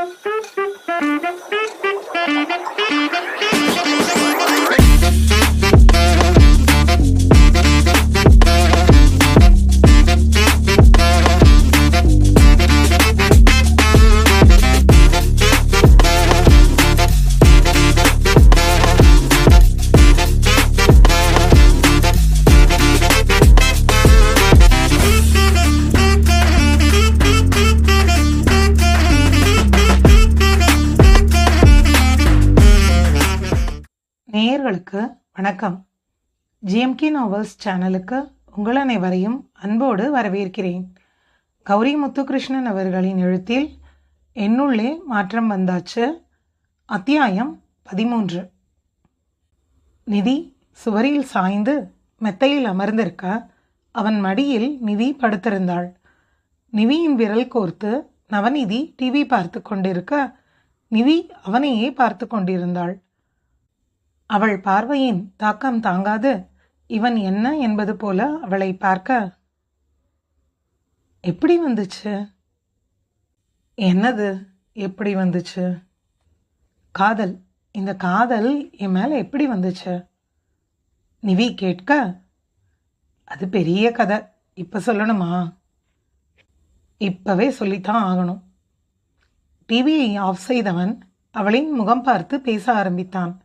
Thank you. வணக்கம். ஜிஎம்கி novels சேனலுக்கு உங்கள் அனைவரையும் அன்போடு வரவேற்கிறேன். கௌரி முத்துகிருஷ்ணன் அவர்களின் எழுத்தில் என்னுள்ளே மாற்றம் வந்தாச்சு. அத்தியாயம் பதிமூன்று. நிதி சுவரில் சாய்ந்து மெத்தையில் அமர்ந்திருக்க அவன் மடியில் நிதி படுத்திருந்தாள். நிவியின் விரல் கோர்த்து நவநிதி டிவி பார்த்து கொண்டிருக்க நிவி அவனையே பார்த்து கொண்டிருந்தாள். அவள் பார்வையின் தாக்கம் தாங்காது. இவன் என்ன என்பது போல அவளை பார்க்க எப்படி வந்துச்சு? என்னது? எப்படி வந்துச்சு? காதல் இந்த காதல் என் மேலே எப்படி வந்துச்சு? நிவி கேட்க அது பெரிய கதை. இப்போ சொல்லணுமா? இப்பவே சொல்லித்தான் ஆகணும். டிவியை ஆஃப் செய்தவன் அவளின் முகம் பார்த்து பேச ஆரம்பித்தான்.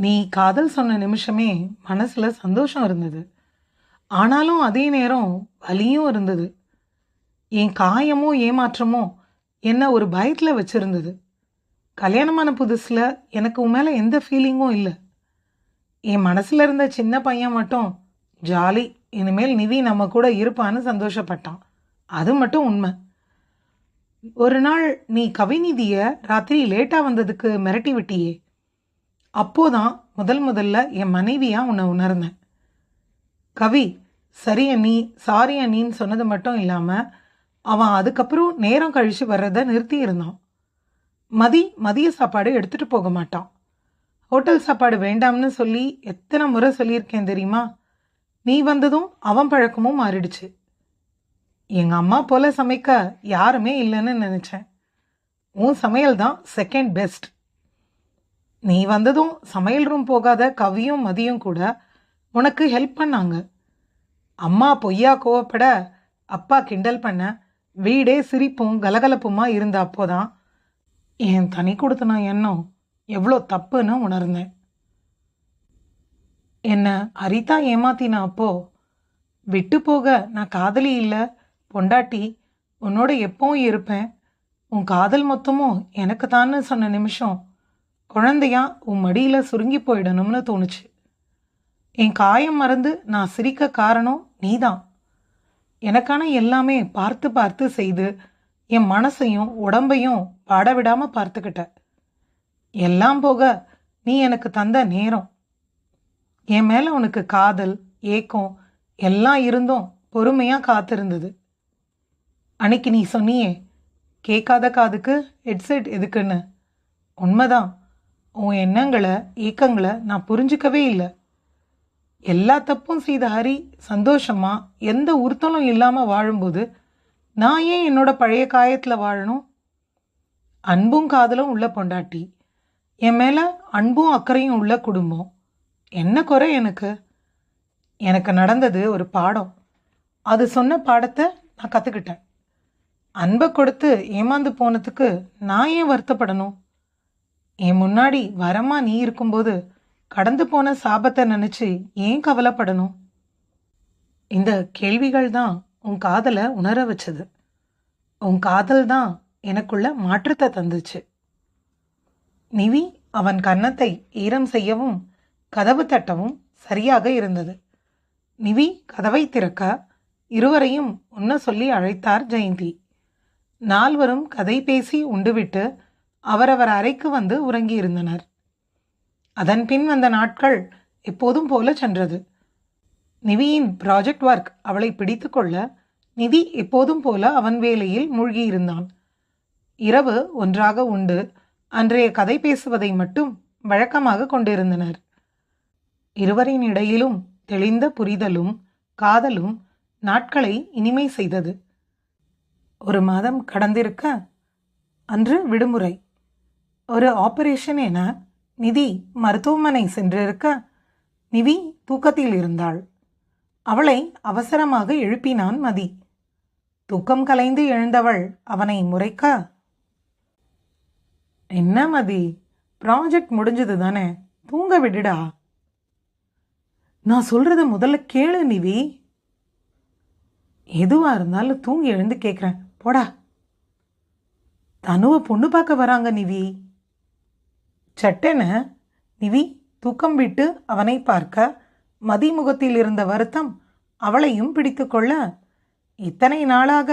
நீ காதல் சொன்ன நிமிஷமே மனசில் சந்தோஷம் இருந்தது. ஆனாலும் அதே நேரம் வலியும் இருந்தது. என் காயமோ ஏமாற்றமோ என்ன ஒரு பயத்தில் வச்சிருந்தது. கல்யாணமான புதுசில் எனக்கு உன் மேலே எந்த ஃபீலிங்கும் இல்லை. என் மனசில் இருந்த சின்ன பையன் மட்டும் ஜாலி இனிமேல் நிதி நம்ம கூட இருப்பான்னு சந்தோஷப்பட்டான். அது மட்டும் உண்மை. ஒரு நாள் நீ கவிநிதியை ராத்திரி லேட்டாக வந்ததுக்கு மிரட்டி விட்டியே. அப்போதான் முதல் முதல்ல என் மனைவியாக உன்னை உணர்ந்தேன். கவி சரி அண்ணி சாரி அண்ணின்னு சொன்னது மட்டும் இல்லாமல் அவன் அதுக்கப்புறம் நேரம் கழித்து வர்றதை நிறுத்தி இருந்தான் மதி மதிய சாப்பாடு எடுத்துகிட்டு போக மாட்டான். ஹோட்டல் சாப்பாடு வேண்டாம்னு சொல்லி எத்தனை முறை சொல்லியிருக்கேன் தெரியுமா? நீ வந்ததும் அவன் பழக்கமும் மாறிடுச்சு. எங்கள் அம்மா போல சமைக்க யாருமே இல்லைன்னு நினச்சேன். உன் சமையல் தான் செகண்ட் பெஸ்ட் நீ வந்ததும் சமையல் ரூம் போகாத கவியும் மதியும் கூட உனக்கு ஹெல்ப் பண்ணாங்க. அம்மா பொய்யா கோவப்பட அப்பா கிண்டல் பண்ண வீடே சிரிப்பும் கலகலப்புமா இருந்த அப்போதான் என் தனி கொடுத்தன எண்ணம் எவ்வளோ தப்புன்னு உணர்ந்தேன். என்னை ஹரிதா ஏமாத்தின அப்போ விட்டு போக நான் காதலி இல்லை பொண்டாட்டி உன்னோட எப்பவும் இருப்பேன். உன் காதல் மொத்தமும் எனக்கு தான்னு சொன்ன நிமிஷம் குழந்தையா உன் மடியில் சுருங்கி போயிடணும்னு தோணுச்சு. என் காயம் மறந்து நான் சிரிக்க காரணம் நீதான். எனக்கான எல்லாமே பார்த்து பார்த்து செய்து என் மனசையும் உடம்பையும் பாட விடாமல் பார்த்துக்கிட்ட. எல்லாம் போக நீ எனக்கு தந்த நேரம். என் மேலே உனக்கு காதல் ஏக்கம் எல்லாம் இருந்தும் பொறுமையாக காத்திருந்தது. அன்னைக்கு நீ சொன்னியே கேட்காத காதுக்கு ஹெட்செட் எதுக்குன்னு. உண்மைதான். உன் எண்ணங்களை ஏக்கங்களை நான் புரிஞ்சுக்கவே இல்லை. எல்லா தப்பும் செய்த ஹரி சந்தோஷமா எந்த உறுத்தலும் இல்லாமல் வாழும்போது நான் ஏன் என்னோட பழைய காயத்தில் வாழணும்? அன்பும் காதலும் உள்ள பொண்டாட்டி. என் மேலே அன்பும் அக்கறையும் உள்ள குடும்பம். என்ன குறை எனக்கு? எனக்கு நடந்தது ஒரு பாடம். அது சொன்ன பாடத்தை நான் கற்றுக்கிட்டேன் அன்பை கொடுத்து ஏமாந்து போனதுக்கு நான் ஏன் வருத்தப்படணும்? என் முன்னாடி வரமா நீ இருக்கும்போது கடந்து போன சாபத்தை நினச்சி ஏன் கவலைப்படணும்? இந்த கேள்விகள் தான் உன் காதலை உணர வச்சது. உன் காதல் தான் எனக்குள்ள மாற்றத்தை தந்துச்சு. நிவி அவன் கன்னத்தை ஈரம் செய்யவும் கதவு தட்டவும் சரியாக இருந்தது. நிவி கதவை திறக்க இருவரையும் உன்ன சொல்லி அழைத்தார் ஜெயந்தி. நால்வரும் கதை பேசி உண்டுவிட்டு அவரவர் அறைக்கு வந்து உறங்கியிருந்தனர். அதன் பின் வந்த நாட்கள் எப்போதும் போல சென்றது. நிவியின் ப்ராஜெக்ட் ஒர்க் அவளை பிடித்துக்கொள்ள நிதி எப்போதும் போல அவன் வேலையில் மூழ்கியிருந்தான். இரவு ஒன்றாக உண்டு அன்றைய கதை பேசுவதை மட்டும் வழக்கமாக கொண்டிருந்தனர். இருவரின் இடையிலும் தெளிந்த புரிதலும் காதலும் நாட்களை இனிமை செய்தது. ஒரு மாதம் கடந்திருக்க அன்று விடுமுறை. ஒரு ஆபரேஷன் என நிதி மருத்துவமனை சென்றிருக்க நிவி தூக்கத்தில் இருந்தாள். அவளை அவசரமாக எழுப்பினான் மதி. தூக்கம் கலைந்து எழுந்தவள் அவனை முறைக்க என்ன மதி ப்ராஜெக்ட் முடிஞ்சது தானே தூங்க விடுடா. நான் சொல்றத முதல்ல கேளு நிவி. எதுவா இருந்தாலும் தூங்கி எழுந்து கேட்குறேன் போடா. தனுவை பொண்ணு பார்க்க வராங்க நிவி. சட்டென நிவி தூக்கம் விட்டு அவனை பார்க்க மதிமுகத்தில் இருந்த வருத்தம் அவளையும் பிடித்துக்கொள்ள இத்தனை நாளாக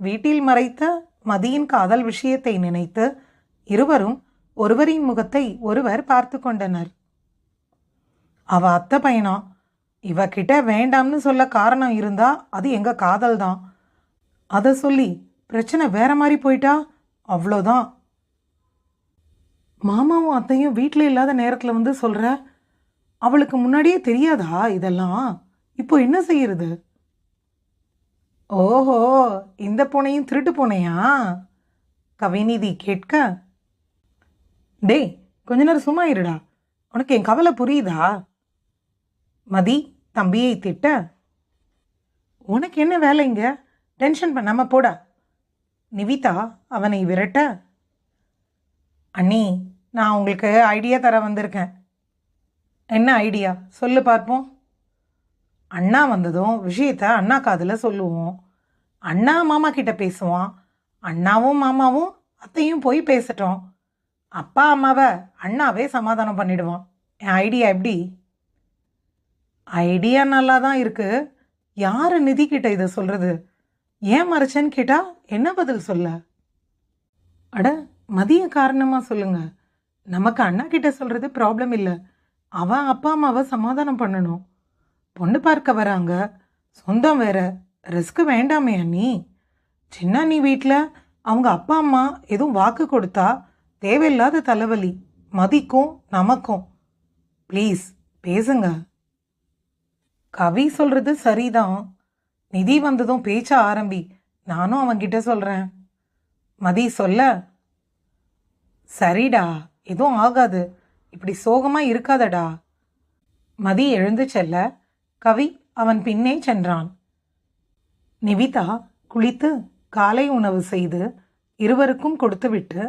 வீட்டில் மறைத்த மதியின் காதல் விஷயத்தை நினைத்து இருவரும் ஒருவரின் முகத்தை ஒருவர் பார்த்து கொண்டனர். அவ அத்தை பையனா? இவகிட்ட வேண்டாம்னு சொல்ல காரணம் இருந்தா அது எங்க காதல் தான் அதை சொல்லி பிரச்சனை வேற மாதிரி போயிட்டா? அவ்வளோதான் மாமாவும் அத்தையும் வீட்டில் இல்லாத நேரத்தில் வந்து சொல்கிற அவளுக்கு முன்னாடியே தெரியாதா இதெல்லாம்? இப்போ என்ன செய்யறது? ஓஹோ இந்த பூனையும் திருட்டு பூனையா? கவிநிதி கேட்க டேய் கொஞ்ச நேரம் சும்மா இருடா. உனக்கு என் கவலை புரியுதா? மதி தம்பியை திட்ட உனக்கு என்ன வேலை இங்க? டென்ஷன் பண்ணாம போடா. நிவிதா அவனை விரட்ட அண்ணி நான் உங்களுக்கு ஐடியா தர வந்திருக்கேன். என்ன ஐடியா சொல்லு பார்ப்போம். அண்ணா வந்ததும் விஷயத்த அண்ணா காதில் சொல்லுவோம். அண்ணா மாமா கிட்ட பேசுவான். அண்ணாவும் மாமாவும் அத்தையும் போய் பேசட்டும். அப்பா அம்மாவை அண்ணாவே சமாதானம் பண்ணிடுவான். என் ஐடியா எப்படி? ஐடியா நல்லா தான் இருக்குது யார் நிதி கிட்ட இதை சொல்கிறது ஏன் மறைச்சேன்னு கேட்டால் என்ன பதில் சொல்ல? அட மதிய காரணமாக சொல்லுங்கள் நமக்கு அண்ணா கிட்ட சொல்றது ப்ராப்ளம் இல்லை. அவன் அப்பா அம்மாவை சமாதானம் பண்ணணும். பொண்ணு பார்க்க வராங்க. சொந்தம் வேற. ரிஸ்க் வேண்டாமே அண்ணி. சின்ன நீ வீட்டில் அவங்க அப்பா அம்மா எதுவும் வாக்கு கொடுத்தா தேவையில்லாத தலைவலி. மதிக்கும் நமக்கும். ப்ளீஸ் பேசுங்க. கவி சொல்கிறது சரிதான். நிதி வந்ததும் பேச்ச ஆரம்பி. நானும் அவன்கிட்ட சொல்கிறேன் மதி சொல்ல. சரிடா. எதுவும் ஆகாது. இப்படி சோகமாக இருக்காதடா. மதி எழுந்து செல்ல. கவி அவன் பின்னே சென்றான். நிவிதா குளித்து காலை உணவு செய்து இருவருக்கும் கொடுத்துவிட்டு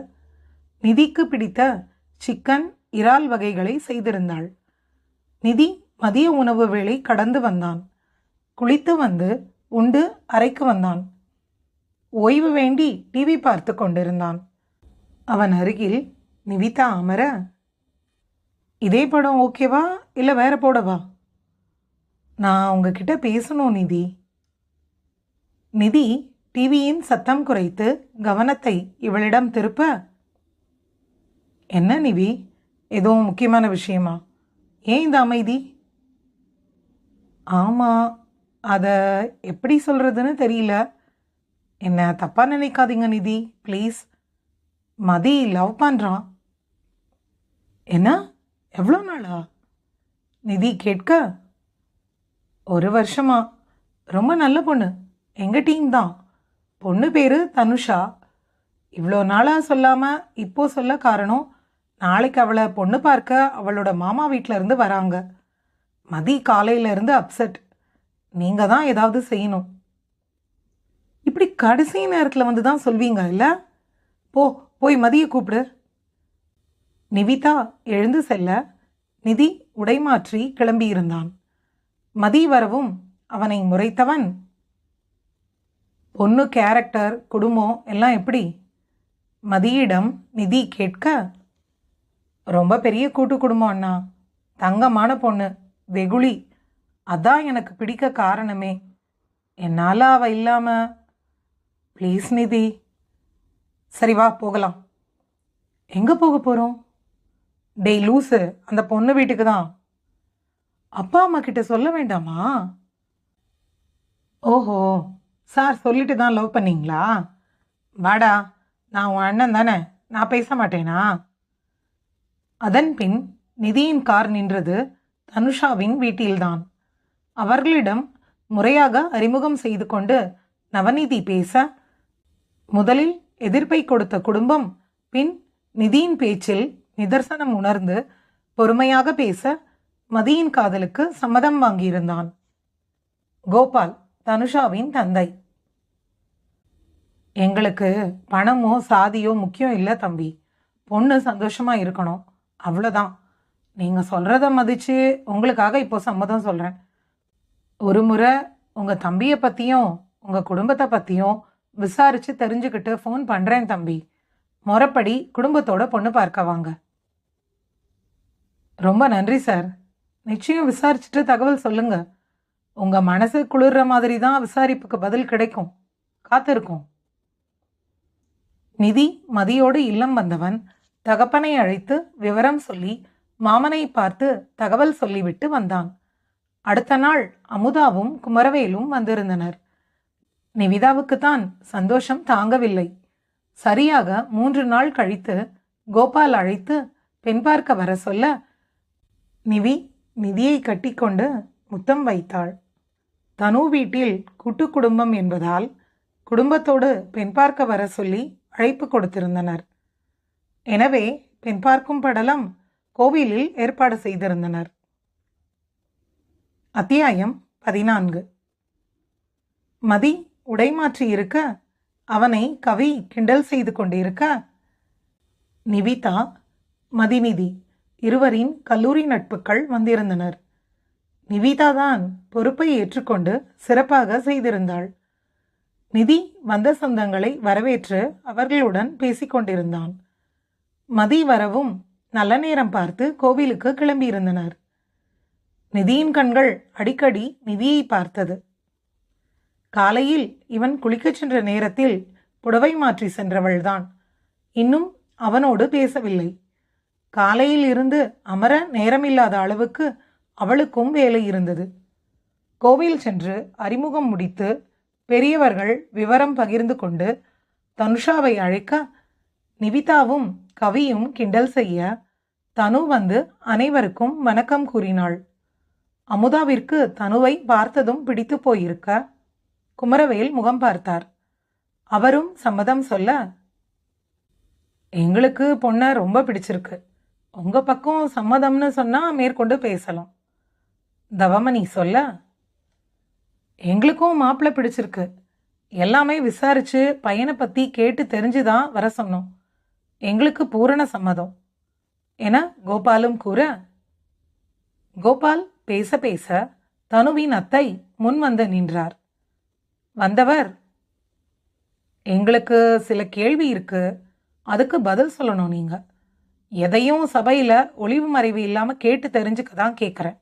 நிதிக்கு பிடித்த சிக்கன் இறால் வகைகளை செய்திருந்தாள். நிதி மதிய உணவு வேளை கடந்து வந்தான். குளித்து வந்து உண்டு அறைக்கு வந்தான். ஓய்வு வேண்டி டிவி பார்த்து கொண்டிருந்தான். அவன் அருகில் நிவிதா அமர இதே படம் ஓகேவா இல்லை வேற போடவா? நான் உங்ககிட்ட பேசணும் நிதி. நிதி டிவியின் சத்தம் குறைத்து கவனத்தை இவளிடம் திருப்ப. என்ன நிவி? எதுவும் முக்கியமான விஷயமா? ஏன் இந்த அமைதி? ஆமாம் அதை எப்படி சொல்கிறதுன்னு தெரியல. என்ன தப்பாக நினைக்காதீங்க நிதி. ப்ளீஸ் மதி லவ் பண்ணுறான் என்ன? எவ்வளோ நாளா? நிதி கேட்க? ஒரு வருஷமா? ரொம்ப நல்ல பொண்ணு. எங்கள் டீம் தான்? பொண்ணு பேர் தனுஷா. இவ்வளோ நாளாக சொல்லாமல் இப்போ சொல்ல காரணம் நாளைக்கு அவளை பொண்ணு பார்க்க அவளோட மாமா வீட்டிலேருந்து வராங்க. மதி காலையிலேருந்து அப்செட் நீங்கள் தான் ஏதாவது செய்யணும். இப்படி கடைசி நேரத்தில் வந்து தான் சொல்வீங்க இல்லை? போ போய் மதியை கூப்பிடு. நிவிதா எழுந்து செல்ல நிதி உடைமாற்றி கிளம்பியிருந்தான். மதி வரவும் அவனை முறைத்தவன். பொண்ணு கேரக்டர் குடும்பம் எல்லாம் எப்படி? மதியிடம் நிதி கேட்க ரொம்ப பெரிய கூட்டு குடும்பம் அண்ணா. தங்கமான பொண்ணு வெகுளி. அதான் எனக்கு பிடிக்க காரணமே. என்னால் அவ இல்லாம ப்ளீஸ் நிதி. சரி வா போகலாம். எங்கே போக போகிறோம் டெய் லூசு அந்த பொண்ணு வீட்டுக்கு தான் அப்பா அம்மா கிட்ட சொல்ல வேண்டாமா? ஓஹோ சார் சொல்லிட்டு தான் லவ் பண்ணீங்களா? வாடா நான் உன் அண்ணன் தானே நான் பேச மாட்டேனா? அதன் பின் நிதியின் கார் நின்றது தனுஷாவின் வீட்டில்தான். அவர்களிடம் முறையாக அறிமுகம் செய்து கொண்டு நவநீதி பேச முதலில் எதிர்ப்பை கொடுத்த குடும்பம் பின் நிதியின் பேச்சில் நிதர்சனம் உணர்ந்து பொறுமையாக பேச மதியின் காதலுக்கு சம்மதம் வாங்கியிருந்தான். கோபால் தனுஷாவின் தந்தை. எங்களுக்கு பணமோ சாதியோ முக்கியம் இல்லை தம்பி. பொண்ணு சந்தோஷமா இருக்கணும். அவ்வளோதான் நீங்கள் சொல்கிறத மதித்து உங்களுக்காக இப்போ சம்மதம் சொல்கிறேன் ஒரு முறை உங்கள் தம்பியை பற்றியும் உங்கள் குடும்பத்தை பற்றியும் விசாரித்து தெரிஞ்சுக்கிட்டு ஃபோன் பண்ணுறேன் தம்பி. முறைப்படி குடும்பத்தோட பொண்ணு பார்க்க வாங்க. ரொம்ப நன்றி சார். நிச்சயம் விசாரிச்சுட்டு தகவல் சொல்லுங்க. உங்க மனசு குளிர்ற மாதிரி தான் விசாரிப்புக்கு பதில் கிடைக்கும். காத்திருக்கும். நிதி மதியோடு இல்லம் வந்தவன் தகப்பனை அழைத்து விவரம் சொல்லி மாமனை பார்த்து தகவல் சொல்லிவிட்டு வந்தான். அடுத்த நாள் அமுதாவும் குமரவேலும் வந்திருந்தனர். நிவிதாவுக்குத்தான் சந்தோஷம் தாங்கவில்லை. சரியாக மூன்று நாள் கழித்து கோபால் அழைத்து பெண் பார்க்க வர சொல்ல நிவி நிதியை கட்டிக்கொண்டு முத்தம் வைத்தாள். தனு வீட்டில் கூட்டு குடும்பம் என்பதால் குடும்பத்தோடு பெண் பார்க்க வர சொல்லி அழைப்பு கொடுத்திருந்தனர். எனவே பெண் பார்க்கும் படலம் கோவிலில் ஏற்பாடு செய்திருந்தனர். அத்தியாயம் பதினான்கு. மதி உடைமாற்றி இருக்க அவனை கவி கிண்டல் செய்து கொண்டிருக்க நிவிதா மதிநிதி இருவரின் கல்லூரி நட்புகள் வந்திருந்தனர். நிவிதா தான் பொறுப்பை ஏற்றுக்கொண்டு சிறப்பாக செய்திருந்தாள். நிதி வந்த சொந்தங்களை வரவேற்று அவர்களுடன் பேசிக்கொண்டிருந்தான் மதி வரவும் நல்ல நேரம் பார்த்து கோவிலுக்கு கிளம்பியிருந்தனர். நிதியின் கண்கள் அடிக்கடி நிதியை பார்த்தது. காலையில் இவன் குளிக்கச் சென்ற நேரத்தில் புடவை மாற்றி சென்றவள்தான். இன்னும் அவனோடு பேசவில்லை. காலையில் இருந்து அமர நேரமில்லாத அளவுக்கு அவளுக்கும் வேலை இருந்தது. கோவில் சென்று அறிமுகம் முடித்து பெரியவர்கள் விவரம் பகிர்ந்து கொண்டு தனுஷாவை அழைக்க நிவிதாவும் கவியும் கிண்டல் செய்ய தனு வந்து அனைவருக்கும் வணக்கம் கூறினாள். அமுதாவிற்கு தனுவை பார்த்ததும் பிடித்து போயிருக்க குமரவேல் முகம் பார்த்தார். அவரும் சம்மதம் சொல்ல எங்களுக்கு பொண்ணை ரொம்ப பிடிச்சிருக்கு. உங்கள் பக்கம் சம்மதம்னு சொன்னால் மேற்கொண்டு பேசலாம். தவமணி சொல்ல. எங்களுக்கும் மாப்பிள்ளை பிடிச்சிருக்கு. எல்லாமே விசாரித்து பையனை பற்றி கேட்டு தெரிஞ்சு தான் வர சொன்னோம். எங்களுக்கு பூரண சம்மதம். என கோபாலும் கூற? கோபால் பேச பேச தனுவின் அத்தை முன் வந்து நின்றார். வந்தவர் எங்களுக்கு சில கேள்வி இருக்கு. அதுக்கு பதில் சொல்லணும் நீங்கள் எதையும் சபையில் ஒளிவு மறைவு இல்லாமல் கேட்டு தெரிஞ்சுக்க தான் கேட்குறேன்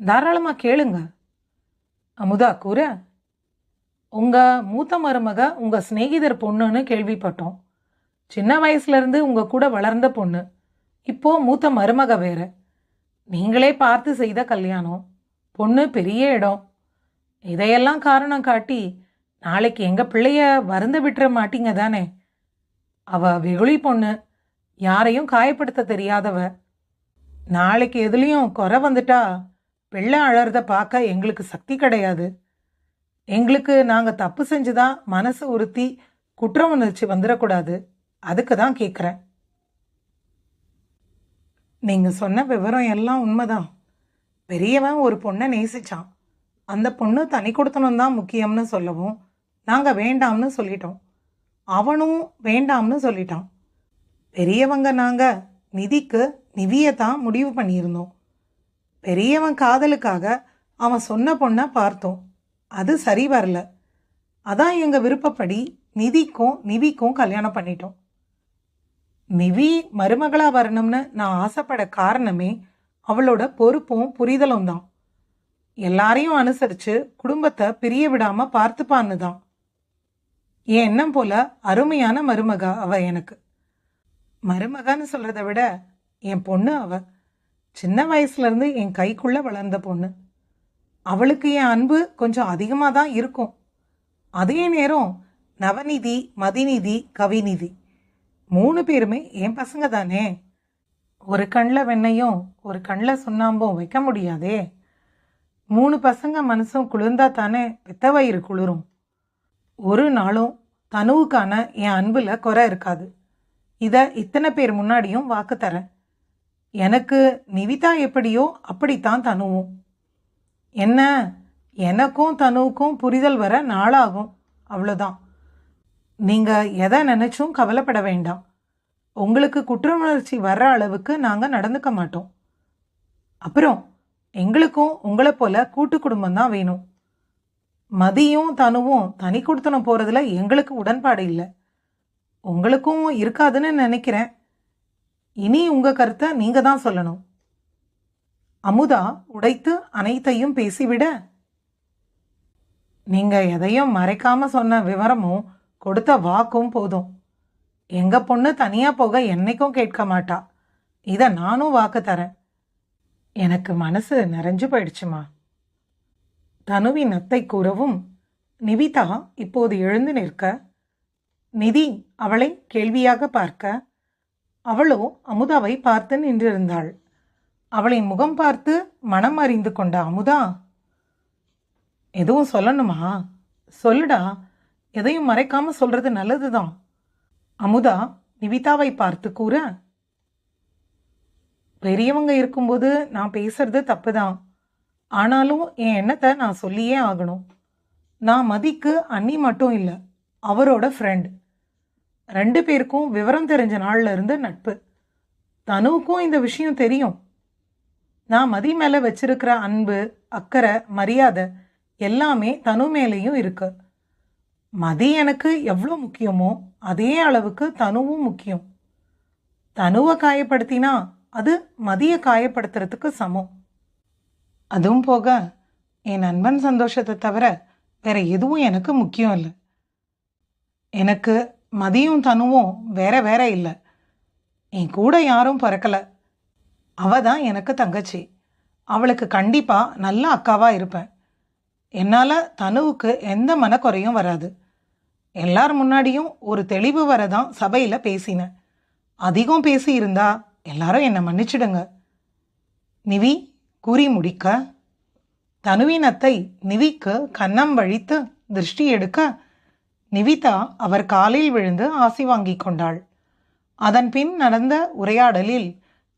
தாராளமாக கேளுங்க. அமுதா கூற உங்கள் மூத்த மருமக உங்கள் சிநேகிதர் பொண்ணுன்னு கேள்விப்பட்டோம். சின்ன வயசுலேருந்து உங்கள் கூட வளர்ந்த பொண்ணு. இப்போது மூத்த மருமக வேறு. நீங்களே பார்த்து செய்த கல்யாணம். பொண்ணு பெரிய இடம். இதையெல்லாம் காரணம் காட்டி நாளைக்கு எங்கள் பிள்ளைய வருந்த விட்டுற மாட்டீங்க தானே? அவள் வெகுளி பொண்ணு. யாரையும் காயப்படுத்த தெரியாதவ. நாளைக்கு எதுலேயும் குறை வந்துட்டா பிள்ளை அழறத பார்க்க எங்களுக்கு சக்தி கிடையாது. எங்களுக்கு நாங்கள் தப்பு செஞ்சுதான் மனசு உறுத்தி குற்ற உணர்ச்சி வந்துடக்கூடாது அதுக்கு தான் கேட்குறேன் நீங்கள் சொன்ன விவரம் எல்லாம் உண்மைதான். பெரியவன் ஒரு பொண்ணை நேசிச்சான். அந்த பொண்ணு தனி கொடுத்தனம் தான் முக்கியம்னு சொல்லவும் நாங்கள் வேண்டாம்னு சொல்லிட்டோம். அவனும் வேண்டாம்னு சொல்லிட்டான். பெரியவங்க நாங்கள் நிதிக்கு நிவியை தான் முடிவு பண்ணியிருந்தோம். பெரியவன் காதலுக்காக அவன் சொன்ன பொண்ணை பார்த்தோம். அது சரி வரல. அதான் எங்கள் விருப்பப்படி நிதிக்கும் நிவிக்கும் கல்யாணம் பண்ணிட்டோம். நிவி மருமகளாக வரணும்னு நான் ஆசைப்பட காரணமே அவளோட பொறுப்பும் புரிதலும் தான். எல்லாரையும் அனுசரித்து குடும்பத்தை பிரிய விடாமல் பார்த்துப்பான்னு தான். என் எண்ணம் போல அருமையான மருமகா அவ எனக்கு. மருமகான்னு சொல்கிறத விட என் பொண்ணு அவ. சின்ன வயசுலேருந்து என் கைக்குள்ளே வளர்ந்த பொண்ணு. அவளுக்கு என் அன்பு கொஞ்சம் அதிகமாக தான் இருக்கும். அதே நேரம் நவநிதி மதிநிதி கவிநிதி மூணு பேருமே என் பசங்க தானே. ஒரு கண்ணில் வெண்ணையும் ஒரு கண்ணில் சுண்ணாம்பும் வைக்க முடியாதே. மூணு பசங்க மனசும் குளிர்ந்தா தானே பெத்த வயிறு குளிரும். ஒரு நாளும் தனுவுக்கான என் அன்பில் குறை இருக்காது. இதை இத்தனை பேர் முன்னாடியும் வாக்கு தரேன் எனக்கு நிவிதா எப்படியோ அப்படித்தான் தனுவும். என்ன? எனக்கும் தனுவுக்கும் புரிதல் வர நாளாகும். அவ்வளோதான் நீங்கள் எதை நினச்சும் கவலைப்பட வேண்டாம். உங்களுக்கு குற்றவுணர்ச்சி வர்ற அளவுக்கு நாங்கள் நடந்துக்க மாட்டோம். அப்புறம் எங்களுக்கும் உங்களை போல கூட்டு குடும்பம் தான் வேணும். மதியும் தனுவும் தனி கொடுத்தனம் போகிறதுல எங்களுக்கு உடன்பாடு இல்லை. உங்களுக்கும் இருக்காதுன்னு நினைக்கிறேன். இனி உங்கள் கருத்தை நீங்கள் தான் சொல்லணும். அமுதா உடைத்து அனைத்தையும் பேசிவிட. நீங்கள் எதையும் மறைக்காமல் சொன்ன விவரமும் கொடுத்த வாக்கும் போதும். எங்கள் பொண்ணு தனியாக போக என்னைக்கும் கேட்க மாட்டா. இதை நானும் வாக்கு தரேன். எனக்கு மனசு நிறைஞ்சு போயிடுச்சுமா? தனுவின் அத்தை கூறவும் நிவிதா இப்போது எழுந்து நிற்க நிதி அவளை கேள்வியாக பார்க்க அவளோ அமுதாவை பார்த்து நின்றிருந்தாள். அவளின் முகம் பார்த்து மனம் அறிந்து கொண்ட அமுதா எதுவும் சொல்லணுமா? சொல்லுடா எதையும் மறைக்காம சொல்றது நல்லதுதான். அமுதா நிவிதாவை பார்த்து கூற பெரியவங்க இருக்கும்போது நான் பேசுறது தப்புதான். ஆனாலும் என் எண்ணத்தை நான் சொல்லியே ஆகணும். நான் மதிக்கு அண்ணி மட்டும் இல்லை அவரோட ஃப்ரெண்ட் ரெண்டு பேருக்கும் விவரம் தெரிஞ்ச நாள்ல இருந்து நட்பு. தனுவுக்கும் இந்த விஷயம் தெரியும். நான் மதி மேலே வச்சிருக்கிற அன்பு அக்கறை மரியாதை எல்லாமே தனு மேலேயும் இருக்கு. மதி எனக்கு எவ்வளோ முக்கியமோ அதே அளவுக்கு தனுவும் முக்கியம். தனுவை காயப்படுத்தினா அது மதியை காயப்படுத்துறதுக்கு சமம். அதுவும் போக என் நண்பன் சந்தோஷத்தை தவிர வேற எதுவும் எனக்கு முக்கியம் இல்லை. எனக்கு மதியும் தனுவும் வேற வேற இல்லை. என் கூட யாரும் பிறக்கல. அவ தான் எனக்கு தங்கச்சி. அவளுக்கு கண்டிப்பாக நல்ல அக்காவாக இருப்பேன். என்னால் தனுவுக்கு எந்த மனக்குறையும் வராது. எல்லார் முன்னாடியும் ஒரு தெளிவு வரதான் சபையில் பேசினேன். அதிகம் பேசி இருந்தா எல்லாரும் என்னை மன்னிச்சிடுங்க. நிவி கூறி முடிக்க. தனுவின் அத்தை நிவிக்கு கன்னம் வழித்து திருஷ்டி எடுக்க நிவிதா அவர் காலில் விழுந்து ஆசி வாங்கிக் கொண்டாள். அதன் பின் நடந்த உரையாடலில்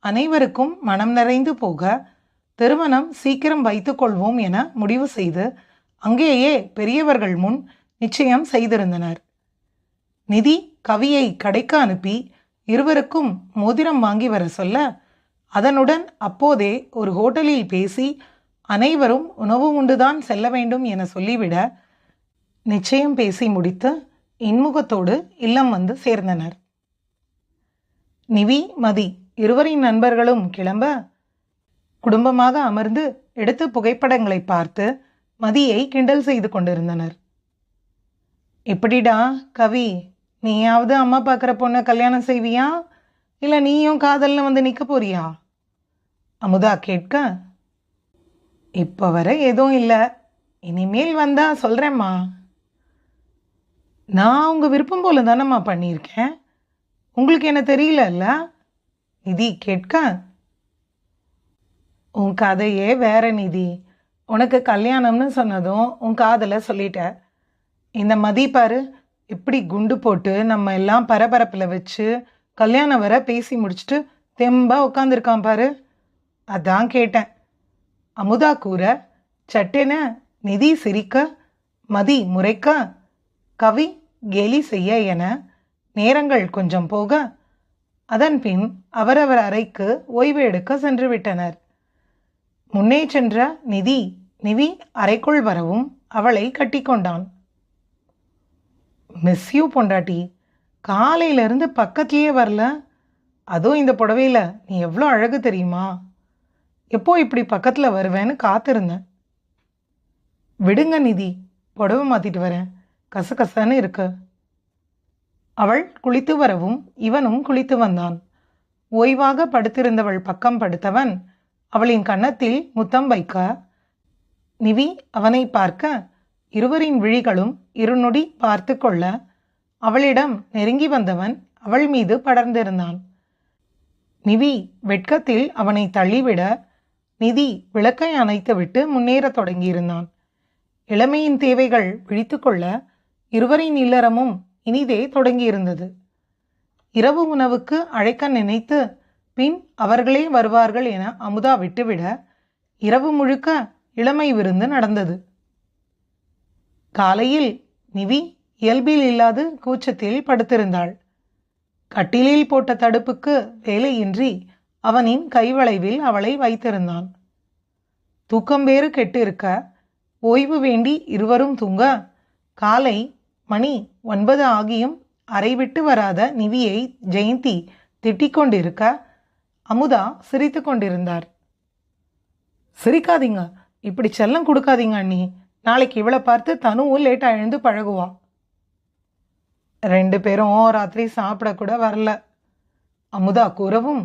அனைவருக்கும் மனம் நிறைந்து போக திருமணம் சீக்கிரம் வைத்துக்கொள்வோம் என முடிவு செய்து அங்கேயே பெரியவர்கள் முன் நிச்சயம் செய்திருந்தனர். நிதி கவியை கடைக்கு அனுப்பி இருவருக்கும் மோதிரம் வாங்கி வர சொல்ல அதனுடன் அப்போதே ஒரு ஹோட்டலில் பேசி அனைவரும் உணவு உண்டுதான் செல்ல வேண்டும் என சொல்லிவிட நிச்சயம் பேசி முடித்து இன்முகத்தோடு இல்லம் வந்து சேர்ந்தனர். நிவி மதி இருவரின் நண்பர்களும் கிளம்ப குடும்பமாக அமர்ந்து எடுத்த புகைப்படங்களை பார்த்து மதியை கிண்டல் செய்து கொண்டிருந்தனர். எப்படிடா கவி? நீயாவது அம்மா பார்க்குற பொண்ணை கல்யாணம் செய்வியா? இல்லை நீயும் காதல்னு வந்து நிற்க போறியா? அமுதா கேட்க இப்போ வர எதுவும் இல்லை. இனிமேல் வந்தா சொல்கிறேம்மா நான் உங்கள் விருப்பம் போல் தானம்மா பண்ணியிருக்கேன். உங்களுக்கு என்ன தெரியலல்ல? நிதி கேட்க. உன் கதையே வேற நிதி. உனக்கு கல்யாணம்னு சொன்னதும் உன் காதலை சொல்லிட்ட. இந்த மதி பாரு இப்படி குண்டு போட்டு நம்ம எல்லாம் பரபரப்பில் வச்சு கல்யாணம் வர பேசி முடிச்சுட்டு தெம்பாக உட்காந்துருக்கான் பாரு. அதான் கேட்டேன். அமுதா கூற சட்டென நிதி சிரிக்க மதி முறைக்க. கவி கேலி செய்ய என நேரங்கள் கொஞ்சம் போக அதன் பின் அவரவர் அறைக்கு ஓய்வு எடுக்க சென்று விட்டனர். முன்னே சென்ற நிதி நிவி அறைக்குள் வரவும் அவளை கட்டிக்கொண்டான் மிஸ் யூ பொண்டாட்டி காலையிலேருந்து பக்கத்துலேயே வரல. அதுவும் இந்த புடவையில நீ எவ்வளோ அழகு தெரியுமா? எப்போ இப்படி பக்கத்தில் வருவேன்னு காத்திருந்தேன். விடுங்க நிதி புடவை மாற்றிட்டு வரேன். கசகசன்னு இருக்கு. அவள் குளித்து வரவும் இவனும் குளித்து வந்தான். ஓய்வாக படுத்திருந்தவள் பக்கம் படுத்தவன் அவளின் கன்னத்தில் முத்தம் வைக்க நிவி அவனை பார்க்க. இருவரின் விழிகளும் இருநொடி பார்த்து கொள்ள அவளிடம் நெருங்கி வந்தவன் அவள் மீது படர்ந்திருந்தான். நிவி வெட்கத்தில் அவனை தள்ளிவிட நிதி விளக்கை அணைத்துவிட்டு முன்னேறத் தொடங்கியிருந்தான். இளமையின் தேவைகள் விழித்துக்கொள்ள இருவரின் இல்லறமும் இனிதே தொடங்கியிருந்தது. இரவு உணவுக்கு அழைக்க நினைத்து பின் அவர்களே வருவார்கள் என அமுதா விட்டுவிட இரவு முழுக்க இளமை விருந்து நடந்தது. காலையில் நிவி இயல்பில் இல்லாது கூச்சத்தில் படுத்திருந்தாள். கட்டிலில் போட்ட தடுப்புக்கு வேலையின்றி அவனின் கைவளைவில் அவளை வைத்திருந்தான். தூக்கம் வேறு கெட்டிருக்க ஓய்வு வேண்டி இருவரும் தூங்க காலை மணி ஒன்பது ஆகியும் அறை விட்டு வராத நிவியை ஜெயந்தி திட்டிக் கொண்டிருக்க அமுதா சிரித்து கொண்டிருந்தார். சிரிக்காதீங்க இப்படி செல்லம் கொடுக்காதீங்க அண்ணி. நாளைக்கு இவளை பார்த்து தனுவும் லேட்டாக எழுந்து பழகுவா ரெண்டு பேரும் ராத்திரி சாப்பிடக்கூட வரல. அமுதா கூறவும்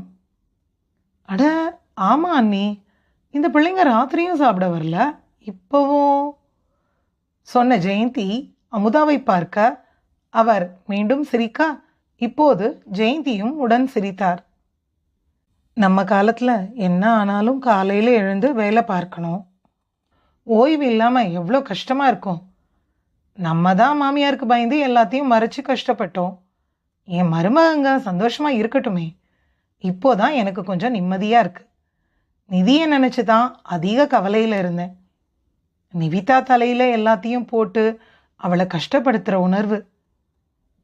அட ஆமாம் அண்ணி. இந்த பிள்ளைங்க ராத்திரியும் சாப்பிட வரல. இப்போவும் சொன்ன ஜெயந்தி அமுதாவை பார்க்க அவர் மீண்டும் சிரிக்க இப்போது ஜெயந்தியும் உடன் சிரித்தார். நம்ம காலத்தில் என்ன ஆனாலும் காலையில் எழுந்து வேலை பார்க்கணும். ஓய்வு இல்லாமல் எவ்வளோ கஷ்டமாக இருக்கும். நம்ம தான் மாமியாருக்கு பயந்து எல்லாத்தையும் மறைச்சு கஷ்டப்பட்டோம். என் மருமகங்க சந்தோஷமாக இருக்கட்டுமே. இப்போதான் எனக்கு கொஞ்சம் நிம்மதியாக இருக்குது நிதியை நினச்சி தான் அதிக கவலையில் இருந்தேன். நிவிதா தலையில் எல்லாத்தையும் போட்டு அவளை கஷ்டப்படுத்துகிற உணர்வு.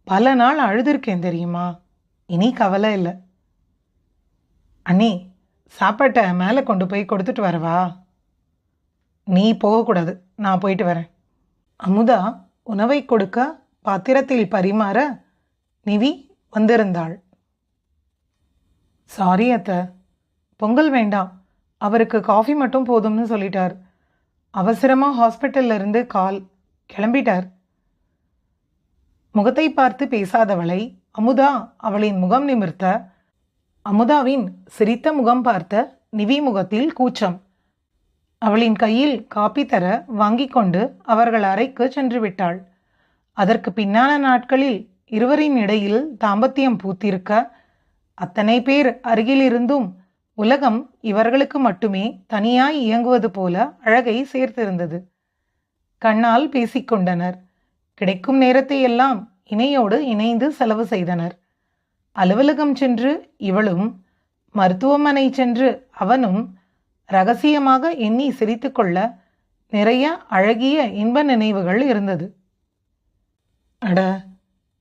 பல நாள் அழுதுருக்கேன் தெரியுமா? இனி கவலை இல்லை. அண்ணி சாப்பாட்டை மேலே கொண்டு போய் கொடுத்துட்டு வரவா? நீ போகக்கூடாது. நான் போயிட்டு வரேன். அமுதா உணவை கொடுக்க பாத்திரத்தில் பரிமாற நிவி வந்திருந்தாள். சாரி அத்த. பொங்கல் வேண்டாம். அவருக்கு காஃபி மட்டும் போதும்னு சொல்லிட்டார். அவசரமாக ஹாஸ்பிட்டல்ல இருந்து கால் கிளம்பிட்டார். முகத்தை பார்த்து பேசாதவளை அமுதா அவளின் முகம் நிமிர்த்த அமுதாவின் சிரித்த முகம் பார்த்த நிவி முகத்தில் கூச்சம். அவளின் கையில் காப்பி தர வாங்கிக் கொண்டு அவர்கள் அறைக்கு சென்று விட்டாள். அதற்கு பின்னான நாட்களில் இருவரின் இடையில் தாம்பத்தியம் பூத்திருக்க அத்தனை பேர் அருகிலிருந்தும் உலகம் இவர்களுக்கு மட்டுமே தனியாய் இயங்குவது போல அழகை சேர்த்திருந்தது. கண்ணால் பேசிக்கொண்டனர் கிடைக்கும் நேரத்தை எல்லாம் இணையோடு இணைந்து செலவு செய்தனர். அலுவலகம் சென்று இவளும் மருத்துவமனை சென்று அவனும் ரகசியமாக எண்ணி சிரித்துக்கொள்ள நிறைய அழகிய இன்ப நினைவுகள் இருந்தது. அட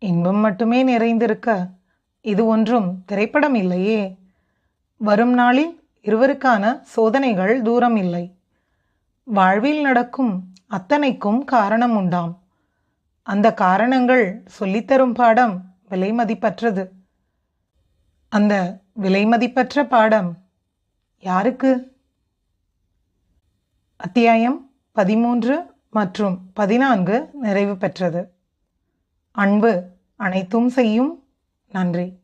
இன்பம் மட்டுமே நிறைந்திருக்க இது ஒன்றும் திரைப்படம் இல்லையே. வரும் நாளில் இருவருக்கான சோதனைகள் தூரம் இல்லை வாழ்வில் நடக்கும் அத்தனைக்கும் காரணம் உண்டாம். அந்த காரணங்கள் சொல்லித்தரும் பாடம் விலைமதிப்பற்றது. அந்த விலைமதிப்பற்ற பாடம் யாருக்கு? அத்தியாயம் பதிமூன்று மற்றும் பதினான்கு நிறைவு பெற்றது. அன்பு அனைத்தும் செய்யும். நன்றி.